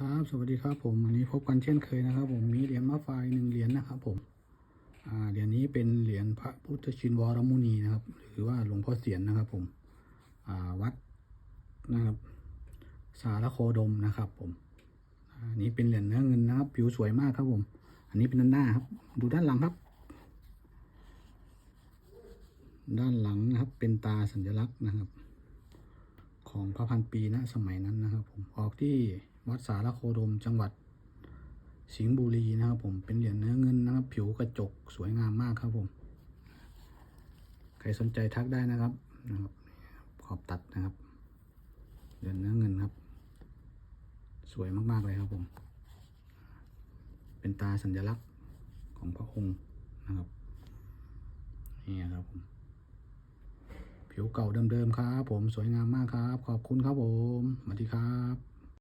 ครับ สวัสดีครับผมวันนี้พบกันเช่นเคยนะครับ ผมมีเหรียญมาไฟหนึ่งเหรียญนะครับ ผมเหรียญนี้เป็นเหรียญพระพุทธชินวรมุนีนะครับ หรือว่าหลวงพ่อเสียนนะครับ ผมวัดนะครับสารโคดมนะครับ ผมอันนี้เป็นเหรียญเนื้อเงินนะครับ ผิวสวยมากครับผม อันนี้เป็นด้านหน้าครับ ดูด้านหลังครับ ด้านหลังนะครับ เป็นตาสัญลักษณ์นะครับ ของพระพันปีณสมัยนั้นนะครับ ผมออกที่ วัดสารโคดมจังหวัด สิงห์บุรีนะครับผมเป็นเหรียญเนื้อเงินนะครับ ผิวกระจกสวยงามมากครับผม ใครสนใจทักได้นะครับนะครับ ขอบตัดนะครับ เหรียญเนื้อเงินครับ สวยมากๆเลยครับผม เป็นตาสัญลักษณ์ของพระองค์นะครับนี่ครับผมผิวเก่าเดิมๆครับผมสวยงามมากครับ ขอบคุณครับผมสวัสดีครับ